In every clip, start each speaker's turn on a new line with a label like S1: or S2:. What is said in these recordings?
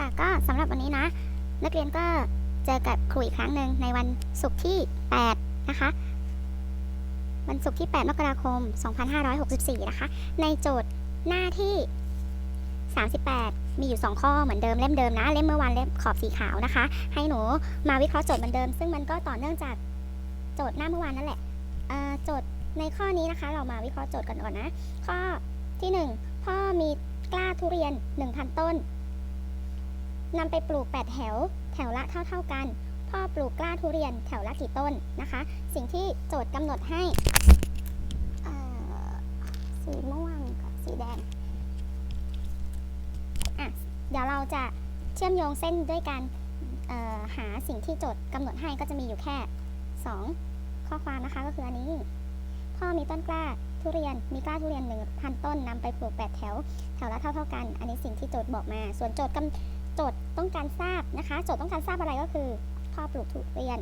S1: ค่ะ ก็สำหรับวันนี้นะ นักเรียนก็เจอกับครูอีกครั้งหนึ่งในวันศุกร์ที่ 8 นะคะ วันศุกร์ที่ 8 มกราคม 2564 นะคะ ในโจทย์หน้าที่ 38 มีอยู่ 2 ข้อเหมือนเดิมเล่มเดิมนะ เล่มเมื่อวานเล่มขอบสีขาวนะคะ ให้หนูมาวิเคราะห์โจทย์เหมือนเดิม ซึ่งมันก็ต่อเนื่องจากโจทย์หน้าเมื่อวานนั่นแหละโจทย์ในข้อนี้นะคะ เรามาวิเคราะห์โจทย์กันก่อนนะ ข้อที่ 1 พ่อมีกล้าทุเรียน 1,000 ต้น นำไปปลูก 8 แถว แถวละเท่าๆกัน พ่อปลูกกล้าทุเรียนแถวละกี่ต้นนะคะ สิ่งที่โจทย์กำหนดให้สีม่วงกับสีแดงอะเดี๋ยวเราจะเชื่อมโยงเส้นด้วยการหาสิ่งที่โจทย์กำหนดให้ก็จะมีอยู่แค่ 2 ข้อความนะคะก็คืออันนี้ พ่อมีต้นกล้าทุเรียนมีกล้าทุเรียน1,000ต้นนำไปปลูก 8 แถว แถวละเท่าๆกัน อันนี้สิ่งที่โจทย์บอกมา ส่วนโจทย์กำโจทย์ต้องการทราบนะคะ โจทย์ต้องการทราบอะไรก็คือพ่อปลูกทุเรียน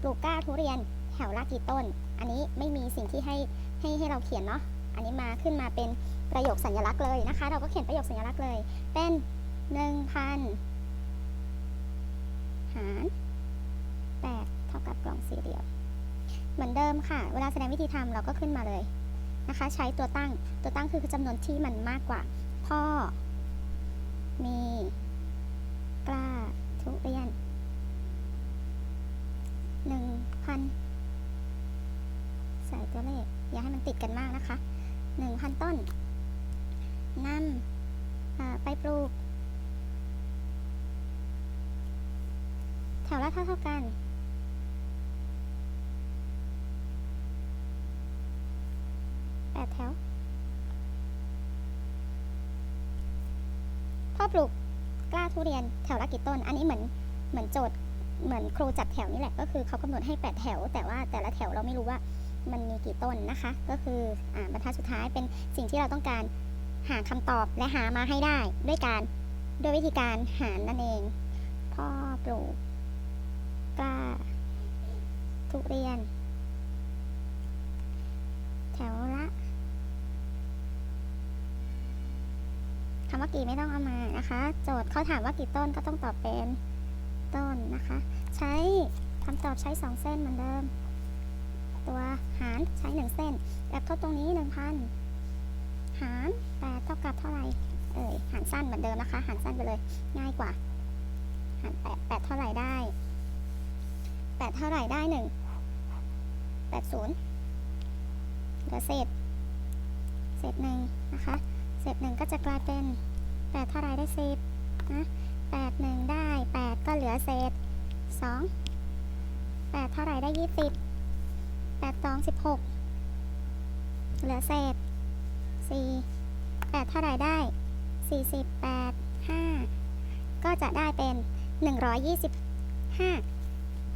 S1: ปลูกก้าทุเรียนแถวละกี่ต้น อันนี้ไม่มีสิ่งที่ให้ให้ให้เราเขียนเนาะ อันนี้มาขึ้นมาเป็นประโยคสัญลักษณ์เลยนะคะ เราก็เขียนประโยคสัญลักษณ์เลย เป็นหนึ่งพันหารแปดเท่ากับกล่องสี่เหลี่ยม เหมือนเดิมค่ะ เวลาแสดงวิธีทำเราก็ขึ้นมาเลยนะคะ ใช้ตัวตั้ง ตัวตั้งคือจำนวนที่มันมากกว่า พ่อ มีกล้าทุเรียนหนึ่งพันใส่ตัวเลข อย่าให้มัน ติดกันมากนะคะหนึ่งพันต้นนำอ่าไปปลูก แถวละเท่าเท่ากัน แปดแถว พ่อปลูกกล้าทุเรียนแถวละกี่ต้น อันนี้เหมือนเหมือนโจทย์เหมือนครูจัดแถวนี่แหละ ก็คือเขากำหนดให้ 8 แถว แต่ว่าแต่ละแถวเราไม่รู้ว่า มันมีกี่ต้นนะคะ ก็คืออบรรทัดสุดท้ายเป็นสิ่งที่เราต้องการหาคำตอบและหามาให้ได้ด้วยการด้วยวิธีการหารนั่นเอง พ่อปลูกกล้าทุเรียน แถวละคำว่ากี่ไม่ต้องเอามานะคะ โจทย์เขาถามว่ากี่ต้นก็ต้องตอบเป็นต้นนะคะ ใช้คำตอบใช้2เส้นเหมือนเดิม ตัวหารใช้1เส้นแบบทดตรงนี้1,000หาร8เท่ากับเท่าไหร่เอ่ยหารสั้นเหมือนเดิมนะคะ หารสั้นไปเลย ง่ายกว่า หาร8 8เท่าไหร่ได้8เท่าไหร่ได้1 80เหลือเศษเศษหนึ่งนะคะ เศษหนึ่งก็จะกลายเป็นแปดเท่าไรได้สิบนะแปดหนึ่งได้แปดก็เหลือเศษสองแปดเท่าไรได้ยี่สิบ แปดสองสิบหกเหลือเศษสี่แปดเท่าไรได้สี่สิบแปดห้าก็จะได้เป็นหนึ่งร้อยยี่สิบห้า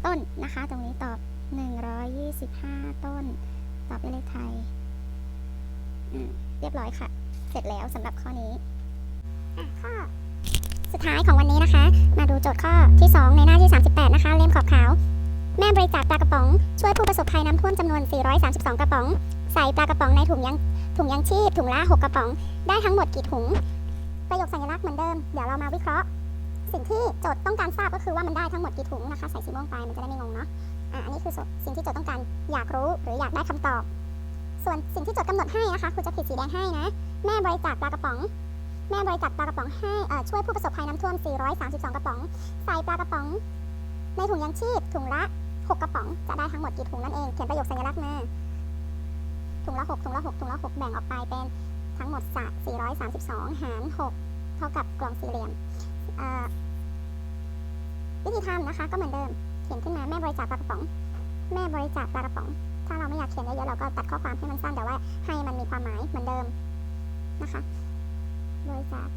S1: ต้นนะคะ ตรงนี้ตอบหนึ่งร้อยยี่สิบห้าต้น ตอบเป็นเลขไทยเรียบร้อยค่ะ เสร็จแล้วสำหรับข้อนี้ข้อสุดท้ายของวันนี้นะคะ มาดูโจทย์ข้อที่ 2 ในหน้าที่ 38 นะคะ เล่มขอบขาว แม่บริจาคปลากระป๋อง ช่วยผู้ประสบภัยน้ำท่วมจำนวน 432 กระป๋อง ใส่ปลากระป๋องในถุงยังถุงยังชีพถุงละ 6 กระป๋อง ได้ทั้งหมดกี่ถุง ประโยคสัญลักษณ์เหมือนเดิม เดี๋ยวเรามาวิเคราะห์ สิ่งที่โจทย์ต้องการทราบก็คือว่ามันได้ทั้งหมดกี่ถุงนะคะ ใส่สีม่วงไปมันจะได้ไม่งงเนาะ อะอันนี้คือสิ่งที่โจทย์ต้องการอยากรู้หรืออยากได้คำตอบ ส่วนสิ่งที่โจทย์กำหนดให้นะคะครูจะขีดสีแดงให้นะ แม่บริจาคปลากระป๋องแม่บริจาคปลากระป๋องให้ช่วยผู้ประสบภัยน้ำท่วม 432 กระป๋อง ใส่ปลากระป๋อง ในถุงยังชีพถุงละ 6กระป๋องจะได้ทั้งหมดกี่ถุงนั่นเอง เขียนประโยคสัญลักษณ์มา ถุงละ6ถุงละ6ถุงละ6แบ่งออกไปเป็นทั้งหมดสะ432 หาร 6 เท่ากับกล่องสี่เหลี่ยมวิธีทำนะคะ ก็เหมือนเดิม เขียนขึ้นมาแม่บริจาคปลากระป๋อง แม่บริจาคปลากระป๋อง ถ้าเราไม่อยากเขียนเยอะๆเราก็ตัดข้อความให้มันสั้นแต่ว่าให้มันมีความหมายเหมือนเดิมนะคะ บริจาค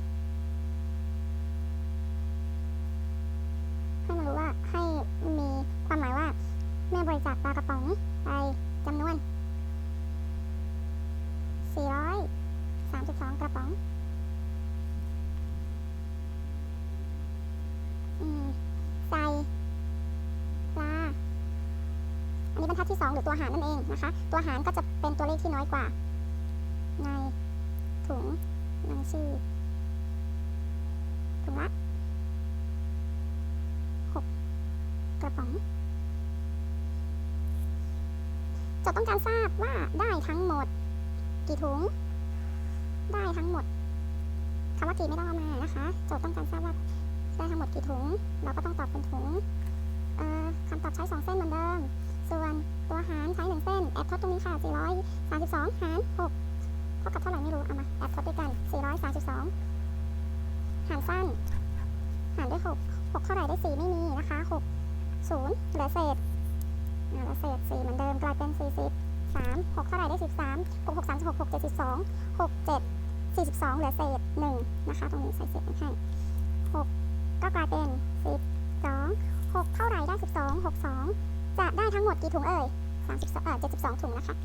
S1: นี้บรรทัดที่ 2 หรือตัวหารนั่นเองนะคะ ตัวหารก็จะเป็นตัวเลขที่น้อยกว่า ในถุงหนังชีพถุงละ6กระป๋องจดต้องการทราบว่าได้ทั้งหมด กี่ถุง ได้ทั้งหมดคำว่ากี่ไม่ต้องเอามานะคะโจทย์ต้องการทราบว่าได้ทั้งหมดกี่ถุง เราก็ต้องตอบเป็นถุงคำตอบใช้สองเส้นเหมือนเดิม ส่วนตัวหารใช้หนึ่งเส้นแอบทดตรงนี้ค่ะ 432 หาร 6 เท่ากับเท่าไหร่ไม่รู้ เอามาแอบทดด้วยกัน 432 หารสั้น หารด้วย 6 6 เท่าไหร่ได้ 4 ไม่มีนะคะ 6 0 เหลือเศษเหลือเศษ 4 เหมือนเดิมกลายเป็น 40 3 6 เท่าไหร่ได้ 13 6 6 36 6 72 6 7 42 เหลือเศษ 1 นะคะ ตรงนี้ใส่เศษให้6ก็กลายเป็น12 6 เท่าไหร่ได้ 12 62 จะได้ งหมดกี่ถุงเอ่ย32เอ่อ72 ถุงนะคะ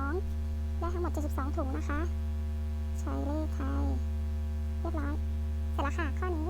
S1: 72 ได้ทั้งหมด 72 ถุงนะคะ ใช้เลขไทย เรียบร้อย เสร็จแล้วค่ะ ข้อนี้